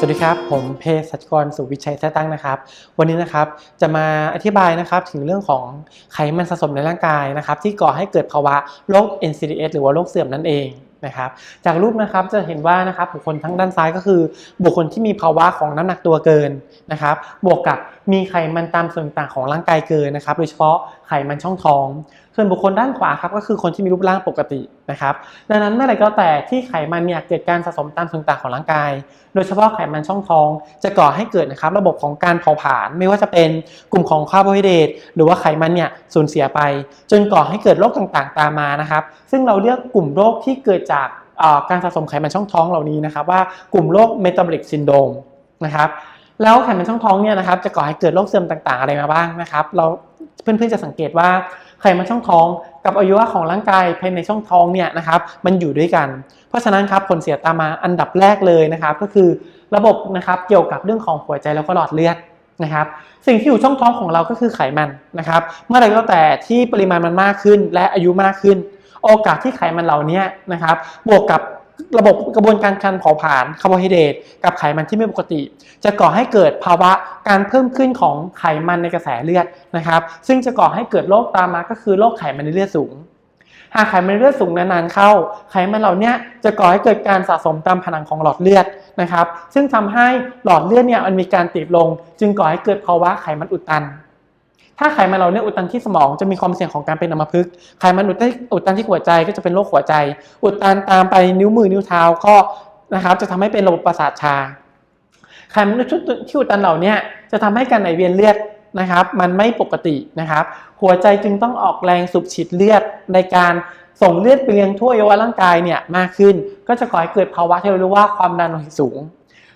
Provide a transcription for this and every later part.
สวัสดีครับ ผมเพศสัจกรสุวิชัยแท้ตั้งนะครับ วันนี้นะครับจะมาอธิบายนะครับถึงเรื่องของไขมันสะสมในร่างกายนะครับ ที่ก่อให้เกิดภาวะโรค NCDs หรือว่าโรคเสื่อมนั่นเองนะครับจากรูปนะครับจะเห็นว่านะครับบุคคลทั้งด้านซ้ายก็คือ บุคคลที่มีภาวะของน้ำหนักตัวเกินนะครับ บวกกับ มีไขมันตามส่วนต่างของร่างกายเกินนะครับ โดยเฉพาะไขมันช่องท้อง ส่วนบุคคลด้านขวาครับก็คือคนที่มีรูปร่างปกตินะครับ ดังนั้นเมื่อไหร่ก็แต่ที่ไขมันเนี่ยเกิดการสะสมตามส่วนต่างของร่างกาย โดยเฉพาะไขมันช่องท้อง จะก่อให้เกิดนะครับ ระบบของการเผาผลาญไม่ว่าจะเป็นกลุ่มของคาร์โบไฮเดรตหรือว่าไขมันเนี่ยสูญเสียไป จนก่อให้เกิดโรคต่างๆ ตามมานะครับ ซึ่งเราเรียกกลุ่มโรคที่เกิดจากการสะสมไขมันช่องท้องเหล่านี้นะครับ ว่ากลุ่มโรคเมตาบอลิกซินโดมนะครับ แล้วไขมันช่องท้องเนี่ยนะครับจะก่อให้เกิดโรคเสื่อมต่างๆอะไรมาบ้างนะครับ เราเพื่อนๆจะสังเกตว่าไขมันช่องท้องกับอวัยวะของร่างกายภายในช่องท้องเนี่ยนะครับมันอยู่ด้วยกัน เพราะฉะนั้นครับผลเสียตามมาอันดับแรกเลยนะครับ ก็คือระบบนะครับเกี่ยวกับเรื่องของหัวใจแล้วก็หลอดเลือดนะครับ สิ่งที่อยู่ช่องท้องของเราก็คือไขมันนะครับ เมื่อไรก็แต่ที่ปริมาณมันมากขึ้น และอายุมากขึ้น โอกาสที่ไขมันเหล่านี้นะครับ บวกกับ ระบบกระบวนการการเผาผลาญคาร์โบไฮเดรตกับไขมันที่ไม่ปกติ จะก่อให้เกิดภาวะการเพิ่มขึ้นของไขมันในกระแสเลือดนะครับ ซึ่งจะก่อให้เกิดโรคตามมาก็คือโรคไขมันในเลือดสูง หากไขมันในเลือดสูงนานๆเข้า ไขมันเหล่านี้จะก่อให้เกิดการสะสมตามผนังของหลอดเลือดนะครับ ซึ่งทำให้หลอดเลือดเนี่ยมันมีการตีบลง จึงก่อให้เกิดภาวะไขมันอุดตัน ถ้าไขมันเราเนี่ยอุดตันที่สมองจะมีความเสี่ยงของการเป็นอัมพฤกษ์ ไขมันอุดตันอุดตันที่หัวใจก็จะเป็นโรคหัวใจ อุดตันตามไปนิ้วมือนิ้วเท้าก็นะครับจะทำให้เป็นระบบประสาทชา ไขมันที่อุดตันเหล่านี้จะทำให้การไหลเวียนเลือดนะครับ มันไม่ปกตินะครับ หัวใจจึงต้องออกแรงสูบฉีดเลือดในการส่งเลือดไปเลี้ยงทั่วอวัยวะร่างกายเนี่ยมากขึ้น ก็จะก่อให้เกิดภาวะที่เราเรียกว่าความดันโลหิตสูง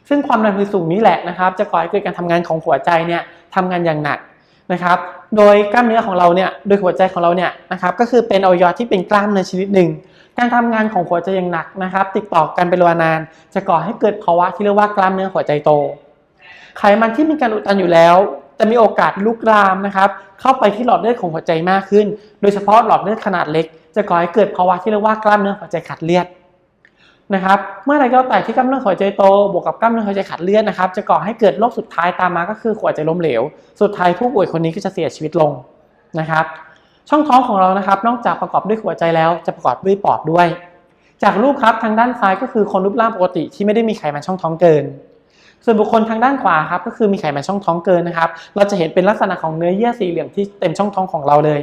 ซึ่งความดันโลหิตสูงนี้แหละนะครับ จะก่อให้เกิดการทำงานของหัวใจเนี่ยทำงานอย่างหนัก นะครับ โดยกล้ามเนื้อของเราเนี่ย โดยหัวใจของเราเนี่ยนะครับ ก็คือเป็นอวัยวะที่เป็นกล้ามเนื้อชนิดหนึ่ง การทำงานของหัวใจอย่างหนักนะครับ ติดต่อกันเป็นเวลานาน จะก่อให้เกิดภาวะที่เรียกว่ากล้ามเนื้อหัวใจโต ไขมันที่มีการอุดตันอยู่แล้ว จะมีโอกาสลุกลามนะครับ เข้าไปที่หลอดเลือดของหัวใจมากขึ้น โดยเฉพาะหลอดเลือดขนาดเล็ก จะก่อให้เกิดภาวะที่เรียกว่ากล้ามเนื้อหัวใจขาดเลือด นะครับ เมื่อไรก็แต่ที่กล้ามเนื้อหัวใจโตบวกกับกล้ามเนื้อหัวใจขาดเลือดนะครับ จะก่อให้เกิดโรคสุดท้ายตามมาก็คือหัวใจล้มเหลว สุดท้ายผู้ป่วยคนนี้ก็จะเสียชีวิตลงนะครับ ช่องท้องของเรานะครับ นอกจากประกอบด้วยหัวใจแล้วจะประกอบด้วยปอดด้วย จากรูปครับทางด้านซ้ายก็คือคนรูปร่างปกติที่ไม่ได้มีไขมันช่องท้องเกิน ส่วนบุคคลทางด้านขวาครับก็คือมีไขมันช่องท้องเกินนะครับ เราจะเห็นเป็นลักษณะของเนื้อเยื่อสีเหลี่ยมที่เต็มช่องท้องของเราเลย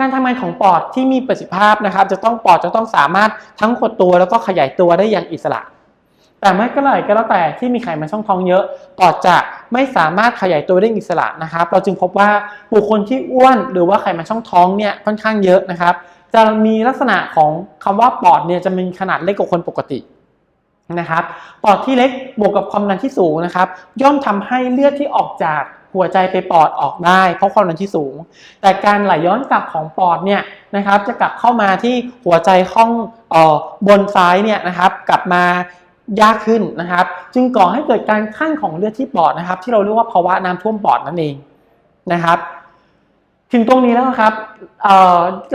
การทำงานของปอดที่มีประสิทธิภาพนะครับ จะต้องปอดจะต้องสามารถทั้งหดตัวแล้วก็ขยายตัวได้อย่างอิสระ แต่เมื่อก็เลยก็แล้วแต่ที่มีไขมันช่องท้องเยอะปอดจะไม่สามารถขยายตัวได้อิสระนะครับ เราจึงพบว่าบุคคลที่อ้วนหรือว่าไขมันช่องท้องเนี่ยค่อนข้างเยอะนะครับ จะมีลักษณะของคำว่าปอดเนี่ยจะมีขนาดเล็กกว่าคนปกตินะครับ ปอดที่เล็กบวกกับความดันที่สูงนะครับ ย่อมทำให้เลือดที่ออกจาก หัวใจไปปอดออกได้ เพราะความดันที่สูง แต่การไหลย้อนกลับของปอดเนี่ยนะครับ จะกลับเข้ามาที่หัวใจข้องออบนซ้ายเนี่ยนะครับกลับมายากขึ้นนะครับ จึงก่อให้เกิดการขั้นของเลือดที่ปอดนะครับ ที่เราเรียกว่าภาวะน้ำท่วมปอดนั่นเองนะครับ ถึงตรงนี้แล้วครับ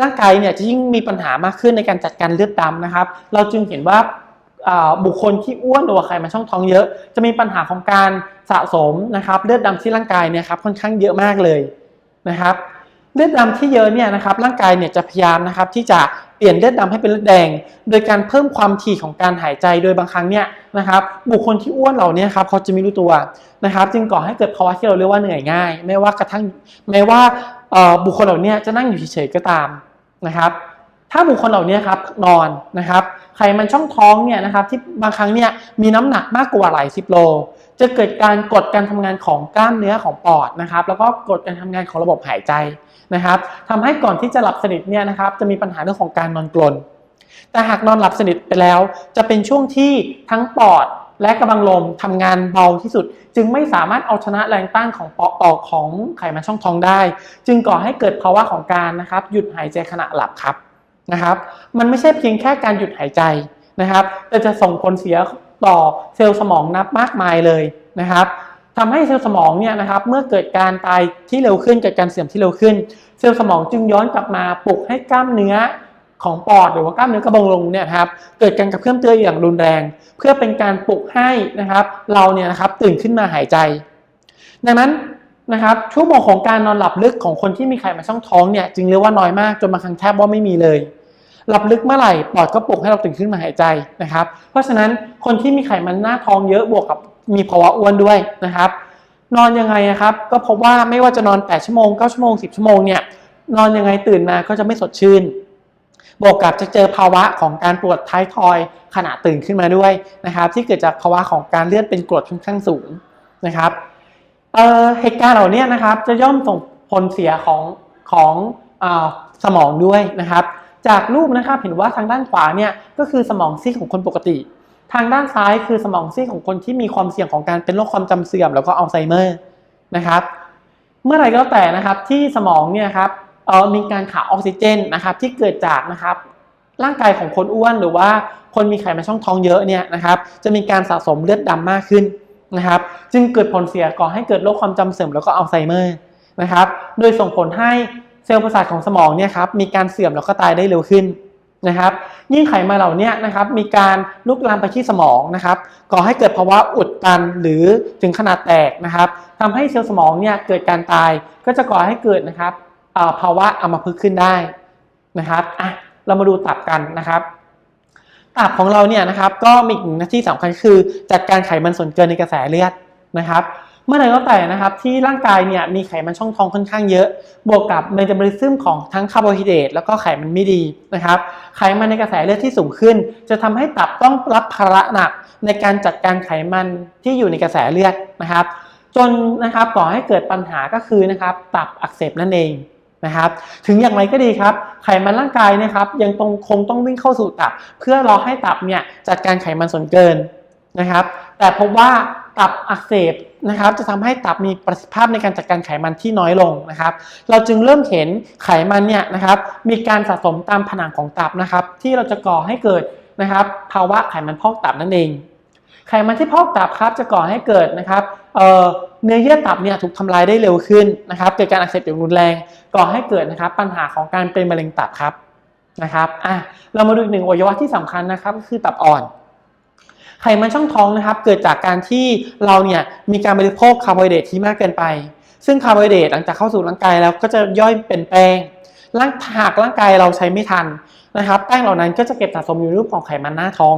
ร่างกายเนี่ยจะยิ่งมีปัญหามากขึ้นในการจัดการเลือดดำนะครับ เราจึงเห็นว่า บุคคลที่อ้วนหรือว่าไขมันช่องท้องเยอะ จะมีปัญหาของการสะสมนะครับเลือดดำที่ร่างกายเนี่ยครับค่อนข้างเยอะมากเลยนะครับเลือดดำที่เยอะเนี่ยนะครับร่างกายเนี่ยจะพยายามนะครับที่จะเปลี่ยนเลือดดำให้เป็นเลือดแดง โดยการเพิ่มความถี่ของการหายใจโดยบางครั้งเนี่ยนะครับบุคคลที่อ้วนเหล่านี้ครับเขาจะไม่รู้ตัวนะครับจึงก่อให้เกิดภาวะที่เราเรียกว่าเหนื่อยง่าย ไม่ว่ากระทั่งแม้ว่าบุคคลเหล่านี้จะนั่งอยู่เฉยๆก็ตามนะครับถ้าบุคคลเหล่านี้ครับนอนนะครับ ไขมันช่องท้องเนี่ยนะครับที่บางครั้งเนี่ยมีน้ำหนักมากกว่าหลายสิบโล จะเกิดการกดการทำงานของกล้ามเนื้อของปอดนะครับ แล้วก็กดการทำงานของระบบหายใจนะครับทำให้ก่อนที่จะหลับสนิทเนี่ยนะครับจะมีปัญหาเรื่องของการนอนกลน แต่หากนอนหลับสนิทไปแล้ว จะเป็นช่วงที่ทั้งปอดและกระบังลมทำงานเบาที่สุด จึงไม่สามารถเอาชนะแรงต้านของปอดอของไขมันช่องท้องได้ จึงก่อให้เกิดภาวะของการนะครับหยุดหายใจขณะหลับครับ นะครับ มันไม่ใช่เพียงแค่การหยุดหายใจนะครับ แต่จะส่งผลเสียต่อเซลล์สมองนับมากมายเลยนะครับทำให้เซลล์สมองเนี่ยนะครับเมื่อเกิดการตายที่เร็วขึ้นเกิดการเสื่อมที่เร็วขึ้น เซลล์สมองจึงย้อนกลับมาปลุกให้กล้ามเนื้อของปอดหรือว่ากล้ามเนื้อกระบองลงเนี่ยครับเกิดการกระเพื่อมเตือนอย่างรุนแรง เพื่อเป็นการปลุกให้นะครับเราเนี่ยนะครับตื่นขึ้นมาหายใจ ดังนั้น นะครับชั่วโมงของการนอนหลับลึกของคนที่มีไขมันช่องท้องเนี่ยจึงเรียกว่าน้อยมากจนบางครั้งแทบว่าไม่มีเลย หลับลึกเมื่อไหร่ปอดก็ปลุกให้เราตื่นขึ้นมาหายใจนะครับ เพราะฉะนั้นคนที่มีไขมันหน้าท้องเยอะบวกกับมีภาวะอ้วนด้วยนะครับ นอนยังไงอะครับ ก็พบว่าไม่ว่าจะนอน 8 ชั่วโมง 9 ชั่วโมง 10 ชั่วโมงเนี่ยนอนยังไงตื่นมาก็จะไม่สดชื่นบวกกับจะเจอภาวะของการปวดท้ายทอยขณะตื่นขึ้นมาด้วยนะครับ ที่เกิดจากภาวะของการเลือดเป็นกรดค่อนข้างสูงนะครับ เหตุการณ์เหล่านี้นะครับจะย่อมส่งผลเสียของของอสมองด้วยนะครับ จากรูปนะครับเห็นว่าทางด้านขวาเนี่ยก็คือสมองซีกของคนปกติ ทางด้านซ้ายคือสมองซีกของคนที่มีความเสี่ยงของการเป็นโรคความจำเสื่อม แล้วก็อัลไซเมอร์นะครับ เมื่อไรก็แล้วแต่นะครับที่สมองเนี่ยครับเอ่อมีการขาดออกซิเจนนะครับที่เกิดจากนะครับร่างกายของคนอ้วนหรือว่าคนมีไขมันช่องท้องเยอะเนี่ยนะครับจะมีการสะสมเลือดดำมากขึ้น นะครับ จึงเกิดผลเสียก่อให้เกิดโรคความจำเสื่อมแล้วก็อัลไซเมอร์นะครับ โดยส่งผลให้เซลล์ประสาทของสมองเนี่ยครับมีการเสื่อมแล้วก็ตายได้เร็วขึ้นนะครับ ยิ่งไขมันเหล่านี้นะครับมีการลุกลามไปที่สมองนะครับก่อให้เกิดภาวะอุดตันหรือถึงขนาดแตกนะครับทำให้เซลล์สมองเนี่ยเกิดการตายก็จะก่อให้เกิดนะครับภาวะอัมพฤกษ์ขึ้นได้นะครับอะเรามาดูตับกันนะครับ ตับของเราเนี่ยนะครับก็มีอีกหน้าที่สำคัญคือ จัดการไขมันส่วนเกินในกระแสเลือดนะครับ เมื่อไหร่ก็แต่นะครับที่ร่างกายเนี่ยมีไขมันช่องท้องค่อนข้างเยอะ บวกกับเมตาบอลิซึมของทั้งคาร์โบไฮเดรตแล้วก็ไขมันไม่ดีนะครับ ไขมันในกระแสเลือดที่สูงขึ้น จะทำให้ตับต้องรับภาระหนักในการจัดการไขมันที่อยู่ในกระแสเลือดนะครับ จนนะครับก่อให้เกิดปัญหาก็คือนะครับตับอักเสบนั่นเอง นะครับ ถึงอย่างไรก็ดีครับ ไขมันร่างกายนะครับ ยังต้องคงต้องวิ่งเข้าสู่ตับ เพื่อรอให้ตับเนี่ยจัดการไขมันส่วนเกินนะครับ แต่พบว่าตับอักเสบนะครับ จะทำให้ตับมีประสิทธิภาพในการจัดการไขมันที่น้อยลงนะครับ เราจึงเริ่มเห็นไขมันเนี่ยนะครับมีการสะสมตามผนังของตับนะครับ ที่เราจะก่อให้เกิดนะครับภาวะไขมันพอกตับนั่นเอง ไขมันที่พอกตับครับจะก่อให้เกิดนะครับ เนื้อเยื่อตับเนี่ยถูกทำลายได้เร็วขึ้นนะครับเกิดการอักเสบอย่างรุนแรงก่อให้เกิดนะครับปัญหาของการเป็นมะเร็งตับครับนะครับอะเรามาดูอีกหนึ่งอวัยวะที่สำคัญนะครับก็คือตับอ่อน ไขมันช่องท้องนะครับ เกิดจากการที่เราเนี่ยมีการบริโภคคาร์โบไฮเดรตที่มากเกินไป ซึ่งคาร์โบไฮเดรตหลังจากเข้าสู่ร่างกายแล้วก็จะย่อยเป็นแป้งร่างหากร่างกายเราใช้ไม่ทันนะครับแป้งเหล่านั้นก็จะเก็บสะสมอยู่รูปของไขมันหน้าท้อง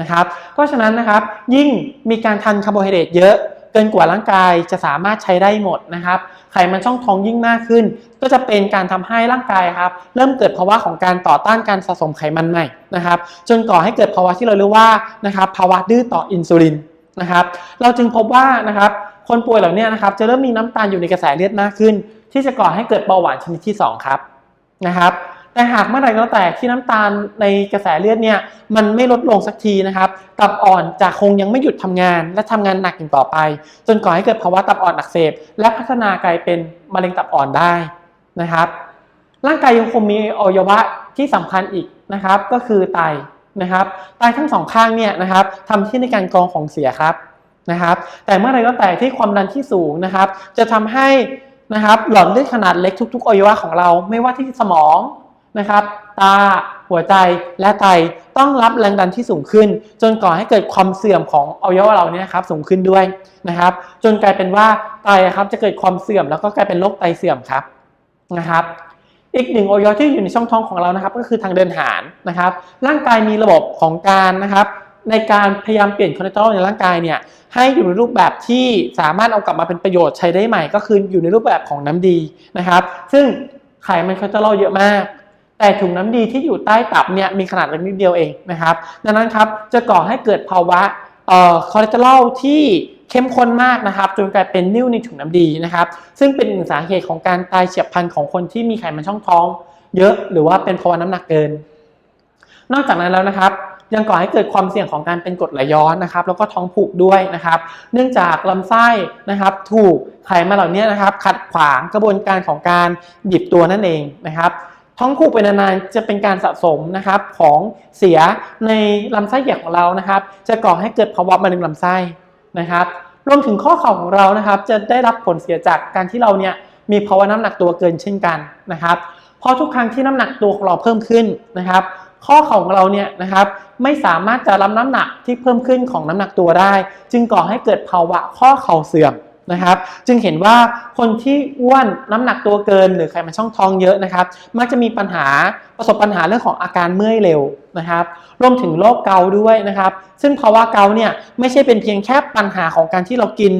นะครับ เพราะฉะนั้นนะครับยิ่งมีการทานคาร์โบไฮเดรตเยอะ เกินกว่าร่างกายจะสามารถใช้ได้หมดนะครับ ไขมันช่องท้องยิ่งมากขึ้น ก็จะเป็นการทำให้ร่างกายครับ เริ่มเกิดภาวะของการต่อต้านการสะสมไขมันใหม่นะครับ จนก่อให้เกิดภาวะที่เราเรียกว่านะครับภาวะดื้อต่ออินซูลินนะครับ เราจึงพบว่านะครับคนป่วยเหล่านี้นะครับจะเริ่มมีน้ำตาลอยู่ในกระแสเลือดมากขึ้น ที่จะก่อให้เกิดเบาหวานชนิดที่ 2 ครับนะครับ แต่หากเมื่อไหร่ก็แต่ที่น้ำตาลในกระแสเลือดเนี่ยมันไม่ลดลงสักทีนะครับ ตับอ่อนจะคงยังไม่หยุดทำงาน และทำงานหนักอย่างต่อไป จนก่อให้เกิดภาวะตับอ่อนอักเสบ และพัฒนากลายเป็นมะเร็งตับอ่อนได้นะครับ ร่างกายยังคงมีอวัยวะที่สำคัญอีกนะครับ ก็คือไตนะครับไตทั้งสองข้างเนี่ยนะครับทำที่ในการกรองของเสียครับนะครับ แต่เมื่อไหรก็แต่ที่ความดันที่สูงนะครับ จะทำให้นะครับหลอดเลือดขนาดเล็กทุกๆอวัยวะของเรา ไม่ว่าที่สมอง นะครับ ตา หัวใจและไตต้องรับแรงดันที่สูงขึ้น จนก่อให้เกิดความเสื่อมของอวัยวะเราเนี่ยครับสูงขึ้นด้วยนะครับ จนกลายเป็นว่าไตครับจะเกิดความเสื่อมแล้วก็กลายเป็นโรคไตเสื่อมครับนะครับอีกหนึ่งอวัยวะที่อยู่ในช่องท้องของเรานะครับ ก็คือทางเดินอาหารนะครับ ร่างกายมีระบบของการนะครับ ในการพยายามเปลี่ยนคอเลสเตอรอลในร่างกายเนี่ยให้อยู่ในรูปแบบที่สามารถเอากลับมาเป็นประโยชน์ใช้ได้ใหม่ ก็คืออยู่ในรูปแบบของน้ำดีนะครับ ซึ่งไขมันคอเลสเตอรอลเยอะมาก แต่ถุงน้ำดีที่อยู่ใต้ตับเนี่ยมีขนาดเล็กนิดเดียวเองนะครับ ดังนั้นครับจะก่อให้เกิดภาวะเอ่อคอเลสเตอรอลที่เข้มข้นมากนะครับจนกลายเป็นนิ่วในถุงน้ำดีนะครับ ซึ่งเป็นหนึ่งสาเหตุของการตายเฉียบพลันของคนที่มีไขมันช่องท้อง เยอะหรือว่าเป็นภาวะน้ำหนักเกิน นอกจากนั้นแล้วนะครับ ยังก่อให้เกิดความเสี่ยงของการเป็นกรดไหลย้อนนะครับ แล้วก็ท้องผูกด้วยนะครับ เนื่องจากลำไส้นะครับ ถูกไขมันเหล่านี้นะครับ ขัดขวางกระบวนการของการบีบตัวนั่นเองนะครับ ท้องผูกไปนานๆจะเป็นการสะสมนะครับของเสียในลำไส้ใหญ่ของเรานะครับ จะก่อให้เกิดภาวะมะเร็งลำไส้นะครับรวมถึงข้อเข่าของเรานะครับ จะได้รับผลเสียจากการที่เราเนี่ยมีภาวะน้ำหนักตัวเกินเช่นกันนะครับพราะทุกครั้งที่น้ำหนักตัวของเราเพิ่มขึ้นนะครับ ข้อเข่าของเราเนี่ยนะครับไม่สามารถจะรับน้ำหนักที่เพิ่มขึ้นของน้ำหนักตัวได้ จึงก่อให้เกิดภาวะข้อเข่าเสื่อม นะครับ จึงเห็นว่าคนที่อ้วนน้ำหนักตัวเกิน หรือไขมันช่องท้องเยอะนะครับ มักจะมีปัญหาประสบปัญหาเรื่องของอาการเมื่อยเร็วนะครับ รวมถึงโรคเกาด้วยนะครับ ซึ่งภาวะเกาเนี่ยไม่ใช่เป็นเพียงแค่ปัญหาของการที่เรากิน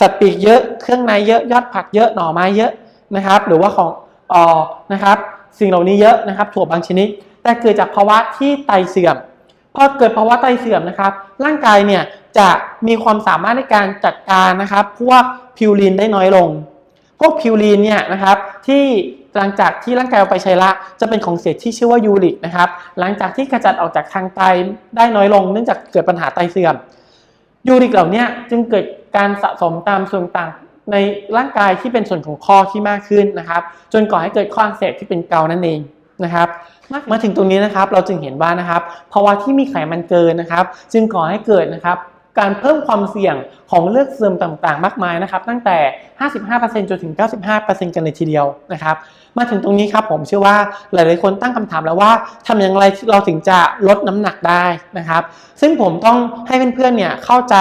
สัตว์ปีกเยอะ เครื่องในเยอะ ยอดผักเยอะ หน่อไม้เยอะนะครับ หรือว่าของออนะครับ สิ่งเหล่านี้เยอะนะครับ ถั่วบางชนิด แต่เกิดจากภาวะที่ไตเสื่อม พอเกิดภาวะไตเสื่อมนะครับ ร่างกายเนี่ยจะมีความสามารถในการจัดการนะครับพวกพิวรีนได้น้อยลง พวกพิวรีนเนี่ยนะครับที่หลังจากที่ร่างกายเอาไปใช้ละ จะเป็นของเสียที่ชื่อว่ายูริกนะครับ หลังจากที่กระจัดออกจากทางไตได้น้อยลง เนื่องจากเกิดปัญหาไตเสื่อม ยูริกเหล่านี้จึงเกิดการสะสมตามส่วนต่างในร่างกายที่เป็นส่วนของข้อที่มากขึ้นนะครับ จนก่อให้เกิดข้ออักเสบที่เป็นเกานั่นเอง นะครับมาถึงตรงนี้นะครับเราจึงเห็นว่านะครับภาวะที่มีไขมันเกินนะครับ จึงก่อให้เกิดนะครับการเพิ่มความเสี่ยงของเลือดเสื่อมต่างๆ มากมายนะครับ ตั้งแต่ 55%จนถึง 95%กันเลยทีเดียวนะครับ มาถึงตรงนี้ครับผมเชื่อว่าหลาย ๆ คนตั้งคำถามแล้วว่าทำอย่างไรเราถึงจะลดน้ำหนักได้นะครับ ซึ่งผมต้องให้เพื่อน ๆ เนี่ยเข้าใจ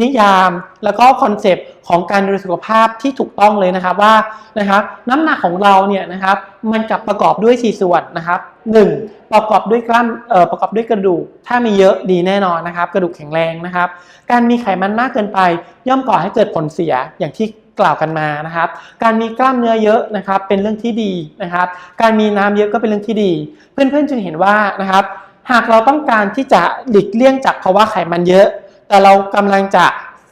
นิยามแล้วก็คอนเซปต์ของการดูแลสุขภาพที่ถูกต้องเลยนะครับว่านะครับน้ำหนักของเราเนี่ยนะครับมันกับประกอบด้วย 4 ส่วนนะครับ 1. ประกอบด้วยกล้ามเอ่อประกอบด้วยกระดูก ถ้ามีเยอะดีแน่นอนนะครับ กระดูกแข็งแรงนะครับ การมีไขมันมากเกินไป ย่อมก่อให้เกิดผลเสียอย่างที่ กล่าวกันมานะครับ การมีกล้ามเนื้อเยอะนะครับเป็นเรื่องที่ดีนะครับ การมีน้ำเยอะก็เป็นเรื่องที่ดี เพื่อนๆจึงเห็นว่านะครับ หากเราต้องการที่จะหลีกเลี่ยงจากภาวะไขมันเยอะ แต่เรากำลังจะ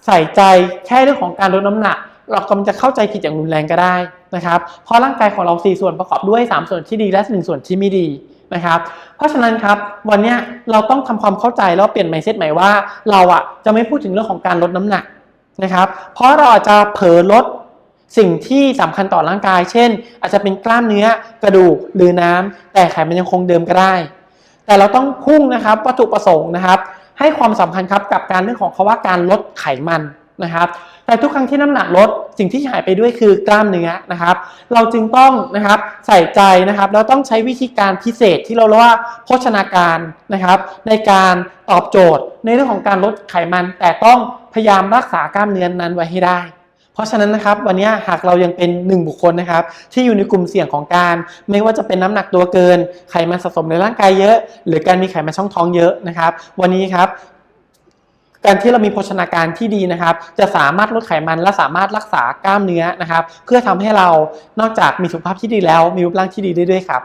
ใส่ใจแค่เรื่องของการลดน้ำหนัก เรากำลังจะเข้าใจผิดอย่างรุนแรงก็ได้นะครับ เพราะร่างกายของเรา 4 ส่วนประกอบด้วย 3 ส่วนที่ดีและ 1 ส่วนที่ไม่ดีนะครับ เพราะฉะนั้นครับวันนี้เราต้องทำความเข้าใจแล้วเปลี่ยน mindset ใหม่ว่า เราอะจะไม่พูดถึงเรื่องของการลดน้ำหนัก นะครับ เพราะเราอาจจะเผลอลดสิ่งที่สำคัญต่อร่างกาย เช่น อาจจะเป็นกล้ามเนื้อกระดูกหรือน้ำแต่ไขมันยังคงเดิมก็ได้ แต่เราต้องพุ่งนะครับวัตถุประสงค์นะครับ ให้ความสำคัญครับกับการเรื่องของคาว่าการลดไขมันนะครับ แต่ทุกครั้งที่น้ำหนักลดสิ่งที่หายไปด้วยคือกล้ามเนื้อนะครับ เราจึงต้องนะครับใส่ใจนะครับแล้วต้องใช้วิธีการพิเศษที่เราเรียกว่าโภชนาการนะครับ ในการตอบโจทย์ในเรื่องของการลดไขมัน แต่ต้องพยายามรักษากล้ามเนื้อนั้นไว้ให้ได้ เพราะฉะนั้นนะครับวันนี้หากเรายังเป็นหนึ่งบุคคลนะครับ ที่อยู่ในกลุ่มเสี่ยงของการ ไม่ว่าจะเป็นน้ำหนักตัวเกิน ไขมันสะสมในร่างกายเยอะ หรือการมีไขมันช่องท้องเยอะนะครับ วันนี้ครับ การที่เรามีโภชนาการที่ดีนะครับ จะสามารถลดไขมันและสามารถรักษากล้ามเนื้อนะครับ เพื่อทำให้เรานอกจากมีสุขภาพที่ดีแล้ว มีรูปร่างที่ดีได้ด้วยครับ